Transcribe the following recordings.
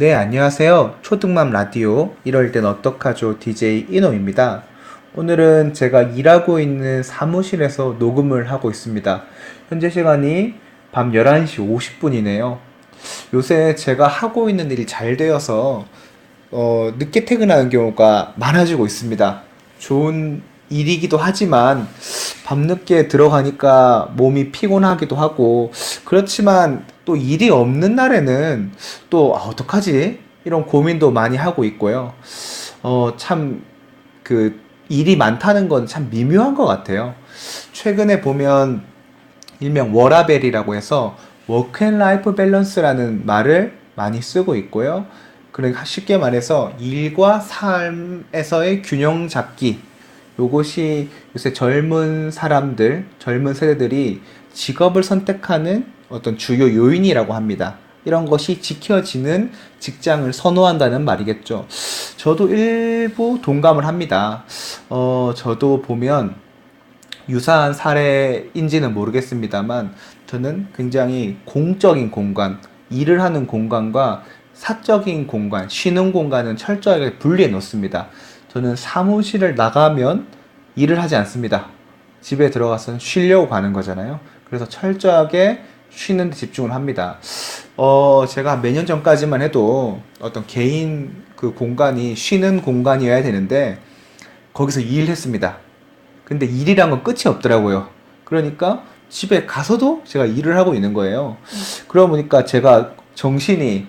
네, 안녕하세요. 초등맘 라디오 이럴 땐 어떡하죠? DJ 이노입니다. 오늘은 제가 일하고 있는 사무실에서 녹음을 하고 있습니다. 현재 시간이 밤 11시 50분이네요. 요새 제가 하고 있는 일이 잘 되어서 어, 늦게 퇴근하는 경우가 많아지고 있습니다. 좋은 일이기도 하지만 밤늦게 들어가니까 몸이 피곤하기도 하고 그렇지만 또 일이 없는 날에는 또 아, 어떡하지? 이런 고민도 많이 하고 있고요. 어, 참 그 일이 많다는 건 참 미묘한 것 같아요. 최근에 보면 일명 워라벨이라고 해서 워크 앤 라이프 밸런스라는 말을 많이 쓰고 있고요. 그러니까 쉽게 말해서 일과 삶에서의 균형 잡기. 요것이 요새 젊은 사람들, 젊은 세대들이 직업을 선택하는 어떤 주요 요인이라고 합니다. 이런 것이 지켜지는 직장을 선호한다는 말이겠죠. 저도 일부 동감을 합니다. 어, 저도 보면 유사한 사례인지는 모르겠습니다만 저는 굉장히 공적인 공간, 일을 하는 공간과 사적인 공간, 쉬는 공간은 철저하게 분리해 놓습니다. 저는 사무실을 나가면 일을 하지 않습니다. 집에 들어가서는 쉬려고 가는 거잖아요. 그래서 철저하게 쉬는 데 집중을 합니다. 어, 제가 몇 년 전까지만 해도 어떤 개인 그 공간이 쉬는 공간이어야 되는데 거기서 일했습니다. 근데 일이란 건 끝이 없더라고요. 그러니까 집에 가서도 제가 일을 하고 있는 거예요. 그러다 보니까 제가 정신이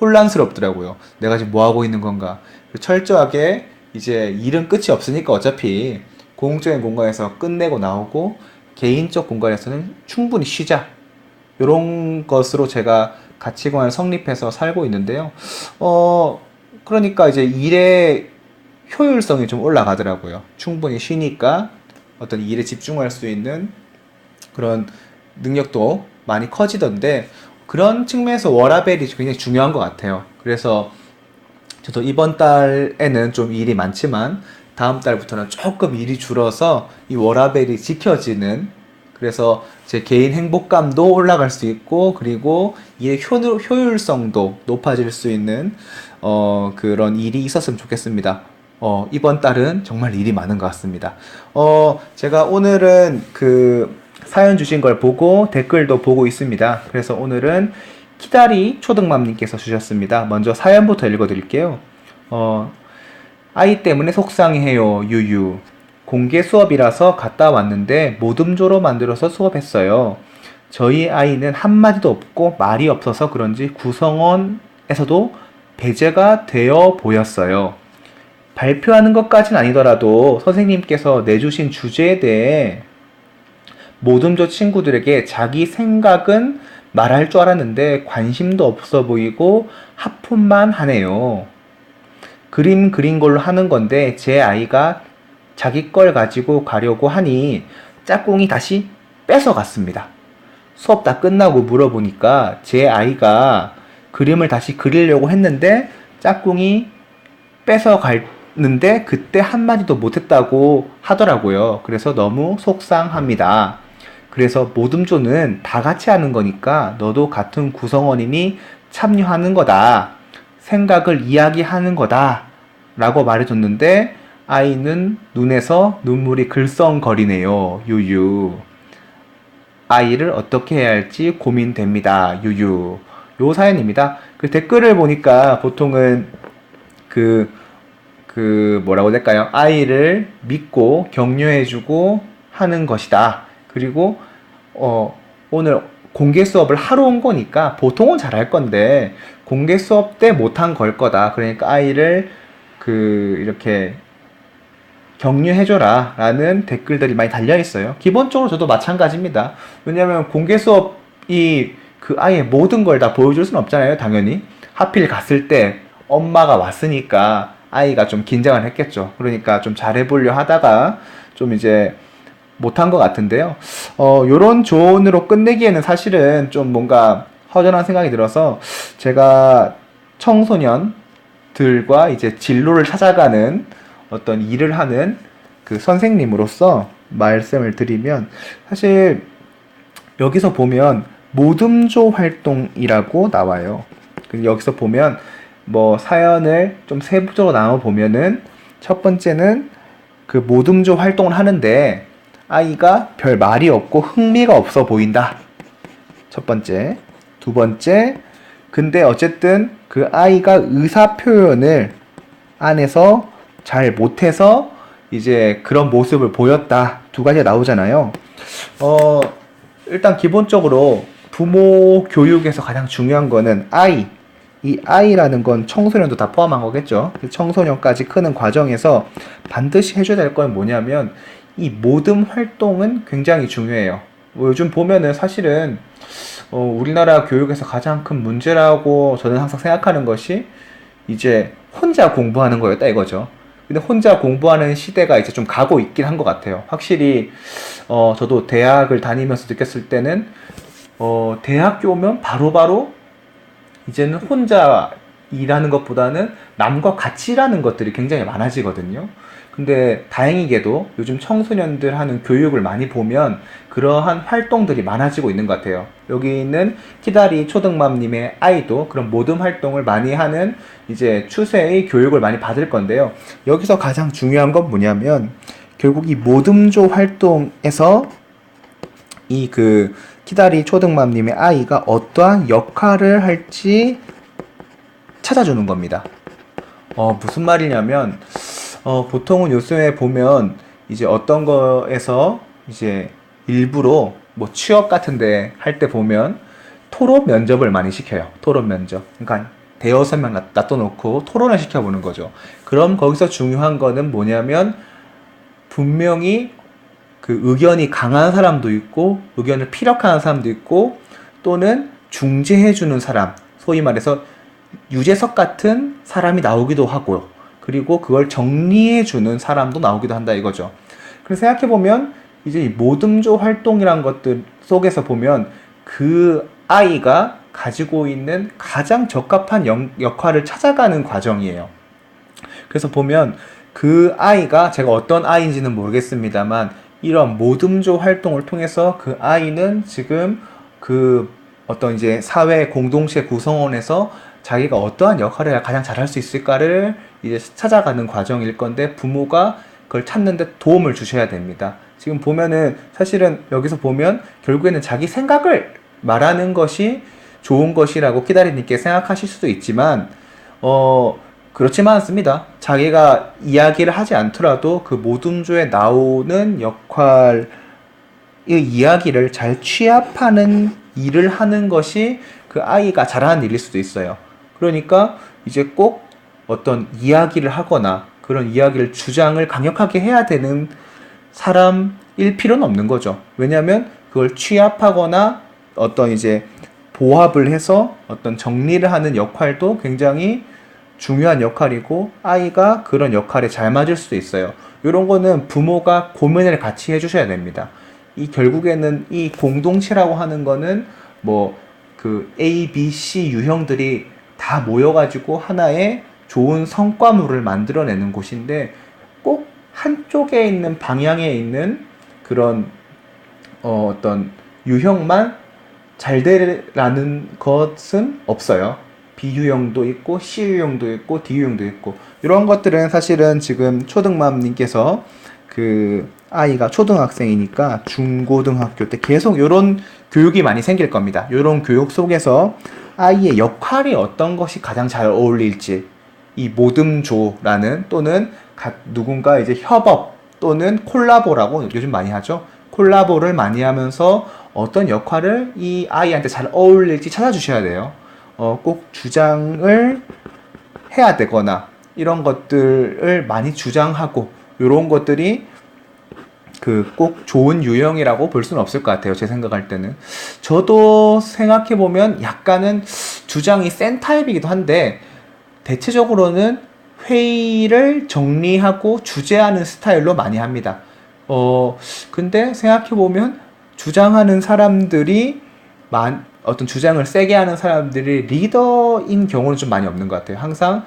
혼란스럽더라고요. 내가 지금 뭐 하고 있는 건가. 철저하게 이제 일은 끝이 없으니까 어차피 공적인 공간에서 끝내고 나오고 개인적 공간에서는 충분히 쉬자. 이런 것으로 제가 가치관을 성립해서 살고 있는데요. 어, 그러니까 이제 일의 효율성이 좀 올라가더라고요. 충분히 쉬니까 어떤 일에 집중할 수 있는 그런 능력도 많이 커지던데 그런 측면에서 워라벨이 굉장히 중요한 것 같아요. 그래서 저도 이번 달에는 좀 일이 많지만 다음 달부터는 조금 일이 줄어서 이 워라벨이 지켜지는 그래서 제 개인 행복감도 올라갈 수 있고 그리고 일의 효, 효율 성도 높아질 수 있는 어, 그런 일이 있었으면 좋겠습니다. 어, 이번 달은 정말 일이 많은 것 같습니다. 어, 제가 오늘은 그 사연 주신 걸 보고 댓글도 보고 있습니다. 그래서 오늘은 키다리 초등맘님께서 주셨습니다. 먼저 사연부터 읽어드릴게요. 어, 아이 때문에 속상해요, 유유. 공개 수업이라서 갔다 왔는데 모듬조로 만들어서 수업했어요. 저희 아이는 한마디도 없고 말이 없어서 그런지 구성원에서도 배제가 되어 보였어요. 발표하는 것까진 아니더라도 선생님께서 내주신 주제에 대해 모듬조 친구들에게 자기 생각은 말할 줄 알았는데 관심도 없어 보이고 하품만 하네요. 그림 그린 걸로 하는 건데 제 아이가 자기 걸 가지고 가려고 하니 짝꿍이 다시 뺏어갔습니다. 수업 다 끝나고 물어보니까 제 아이가 그림을 다시 그리려고 했는데 짝꿍이 뺏어갔는데 그때 한마디도 못했다고 하더라고요. 그래서 너무 속상합니다. 그래서 모듬조는 다 같이 하는 거니까 너도 같은 구성원이니 참여하는 거다. 생각을 이야기하는 거다. 라고 말해줬는데 아이는 눈에서 눈물이 글썽거리네요. 유유. 아이를 어떻게 해야 할지 고민됩니다. 유유. 요 사연입니다. 그 댓글을 보니까 보통은 그, 그 뭐라고 될까요? 아이를 믿고 격려해주고 하는 것이다. 그리고 어, 오늘 공개 수업을 하러 온 거니까 보통은 잘할 건데 공개 수업 때 못한 걸 거다. 그러니까 아이를 그 이렇게 격려해줘라 라는 댓글들이 많이 달려 있어요. 기본적으로 저도 마찬가지입니다. 왜냐하면 공개 수업이 그 아이의 모든 걸 다 보여줄 수는 없잖아요. 당연히 하필 갔을 때 엄마가 왔으니까 아이가 좀 긴장을 했겠죠. 그러니까 좀 잘해보려 하다가 좀 이제 못한 것 같은데요. 어, 요런 조언으로 끝내기에는 사실은 좀 뭔가 허전한 생각이 들어서 제가 청소년들과 이제 진로를 찾아가는 어떤 일을 하는 그 선생님으로서 말씀을 드리면 사실 여기서 보면 모듬조 활동이라고 나와요. 근데 여기서 보면 뭐 사연을 좀 세부적으로 나눠 보면은 첫 번째는 그 모듬조 활동을 하는데 아이가 별 말이 없고 흥미가 없어 보인다. 첫 번째. 두 번째. 근데 어쨌든 그 아이가 의사 표현을 안에서 잘 못해서 이제 그런 모습을 보였다. 두 가지가 나오잖아요. 어, 일단 기본적으로 부모 교육에서 가장 중요한 거는 아이. 이 아이라는 건 청소년도 다 포함한 거겠죠. 청소년까지 크는 과정에서 반드시 해줘야 될 건 뭐냐면 이 모든 활동은 굉장히 중요해요. 뭐 요즘 보면은 사실은 어, 우리나라 교육에서 가장 큰 문제라고 저는 항상 생각하는 것이 이제 혼자 공부하는 거였다 이거죠. 근데 혼자 공부하는 시대가 이제 좀 가고 있긴 한 것 같아요. 확실히 어, 저도 대학을 다니면서 느꼈을 때는 어, 대학교 오면 바로바로 이제는 혼자 일하는 것보다는 남과 같이 일하는 것들이 굉장히 많아지거든요. 근데 다행히게도 요즘 청소년들 하는 교육을 많이 보면 그러한 활동들이 많아지고 있는 것 같아요. 여기 있는 키다리 초등맘님의 아이도 그런 모든 활동을 많이 하는 이제 추세의 교육을 많이 받을 건데요. 여기서 가장 중요한 건 뭐냐면 결국 이 모듬조 활동에서 이 그 키다리 초등맘님의 아이가 어떠한 역할을 할지 찾아주는 겁니다. 어, 무슨 말이냐면, 어, 보통은 요즘에 보면 이제 어떤 거에서 이제 일부러 뭐 취업 같은데 할 때 보면 토론 면접을 많이 시켜요. 토론 면접. 그러니까 대여섯 명 놔둬놓고 토론을 시켜보는 거죠. 그럼 거기서 중요한 거는 뭐냐면 분명히 그 의견이 강한 사람도 있고 의견을 피력하는 사람도 있고 또는 중재해주는 사람 소위 말해서 유재석 같은 사람이 나오기도 하고요. 그리고 그걸 정리해 주는 사람도 나오기도 한다 이거죠. 그래서 생각해 보면 이제 이 모듬조 활동이란 것들 속에서 보면 그 아이가 가지고 있는 가장 적합한 영, 역할을 찾아가는 과정이에요. 그래서 보면 그 아이가 제가 어떤 아이인지는 모르겠습니다만 이런 모듬조 활동을 통해서 그 아이는 지금 그 어떤 이제 사회 공동체 구성원에서 자기가 어떠한 역할을 가장 잘할 수 있을까를 이제 찾아가는 과정일 건데 부모가 그걸 찾는데 도움을 주셔야 됩니다. 지금 보면은 사실은 여기서 보면 결국에는 자기 생각을 말하는 것이 좋은 것이라고 키다리님께 생각하실 수도 있지만 어 그렇지만 않습니다. 자기가 이야기를 하지 않더라도 그 모둠조에 나오는 역할의 이야기를 잘 취합하는 일을 하는 것이 그 아이가 잘하는 일일 수도 있어요. 그러니까 이제 꼭 어떤 이야기를 하거나 그런 이야기를 주장을 강력하게 해야 되는 사람일 필요는 없는 거죠. 왜냐하면 그걸 취합하거나 어떤 이제 보합을 해서 어떤 정리를 하는 역할도 굉장히 중요한 역할이고 아이가 그런 역할에 잘 맞을 수도 있어요. 이런 거는 부모가 고민을 같이 해주셔야 됩니다. 이 결국에는 이 공동체라고 하는 거는 뭐 그 A, B, C 유형들이 다 모여가지고 하나의 좋은 성과물을 만들어내는 곳인데 꼭 한쪽에 있는 방향에 있는 그런 어, 어떤 유형만 잘 되라는 것은 없어요. B유형도 있고 C유형도 있고 D유형도 있고 이런 것들은 사실은 지금 초등맘님께서 그 아이가 초등학생이니까 중고등학교 때 계속 이런 교육이 많이 생길 겁니다. 이런 교육 속에서 아이의 역할이 어떤 것이 가장 잘 어울릴지 이 모듬조라는 또는 누군가 이제 협업 또는 콜라보라고 요즘 많이 하죠. 콜라보를 많이 하면서 어떤 역할을 이 아이한테 잘 어울릴지 찾아주셔야 돼요. 어, 꼭 주장을 해야 되거나 이런 것들을 많이 주장하고 이런 것들이 그 꼭 좋은 유형이라고 볼 수는 없을 것 같아요. 제 생각할 때는. 저도 생각해 보면 약간은 주장이 센 타입이기도 한데 대체적으로는 회의를 정리하고 주재하는 스타일로 많이 합니다. 어, 근데 생각해 보면 주장하는 사람들이 만, 어떤 주장을 세게 하는 사람들이 리더인 경우는 좀 많이 없는 것 같아요. 항상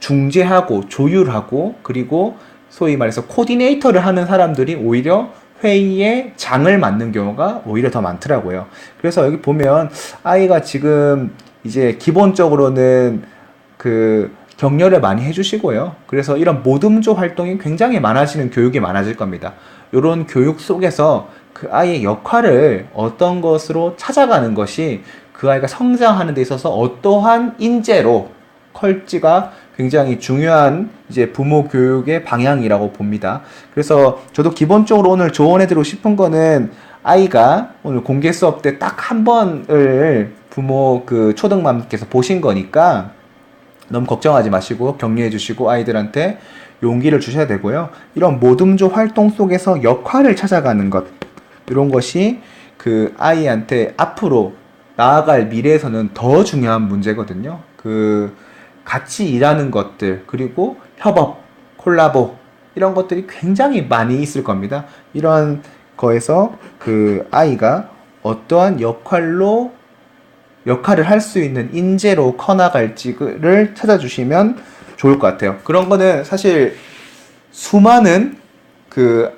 중재하고 조율하고 그리고 소위 말해서 코디네이터를 하는 사람들이 오히려 회의에 장을 맡는 경우가 오히려 더 많더라고요. 그래서 여기 보면 아이가 지금 이제 기본적으로는 그 격려를 많이 해주시고요. 그래서 이런 모듬조 활동이 굉장히 많아지는 교육이 많아질 겁니다. 이런 교육 속에서 그 아이의 역할을 어떤 것으로 찾아가는 것이 그 아이가 성장하는 데 있어서 어떠한 인재로 컬지가 굉장히 중요한 이제 부모 교육의 방향이라고 봅니다. 그래서 저도 기본적으로 오늘 조언해드리고 싶은 거는 아이가 오늘 공개 수업 때 딱 한 번을 부모 그 초등맘께서 보신 거니까 너무 걱정하지 마시고 격려해 주시고 아이들한테 용기를 주셔야 되고요. 이런 모듬조 활동 속에서 역할을 찾아가는 것 이런 것이 그 아이한테 앞으로 나아갈 미래에서는 더 중요한 문제거든요. 그 같이 일하는 것들 그리고 협업, 콜라보 이런 것들이 굉장히 많이 있을 겁니다. 이런 거에서 그 아이가 어떠한 역할로 역할을 할 수 있는 인재로 커나갈지를 찾아주시면 좋을 것 같아요. 그런 거는 사실 수많은 그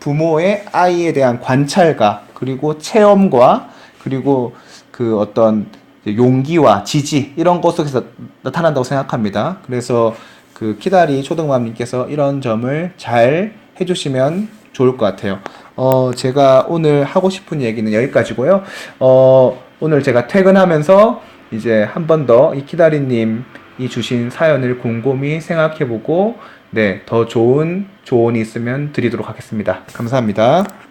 부모의 아이에 대한 관찰과 그리고 체험과 그리고 그 어떤 용기와 지지 이런 것 속에서 나타난다고 생각합니다. 그래서 그 키다리 초등맘님께서 이런 점을 잘 해주시면 좋을 것 같아요. 어, 제가 오늘 하고 싶은 얘기는 여기까지고요. 어, 오늘 제가 퇴근하면서 이제 한 번 더 이 키다리님이 주신 사연을 곰곰이 생각해보고 네, 더 좋은 조언이 있으면 드리도록 하겠습니다. 감사합니다.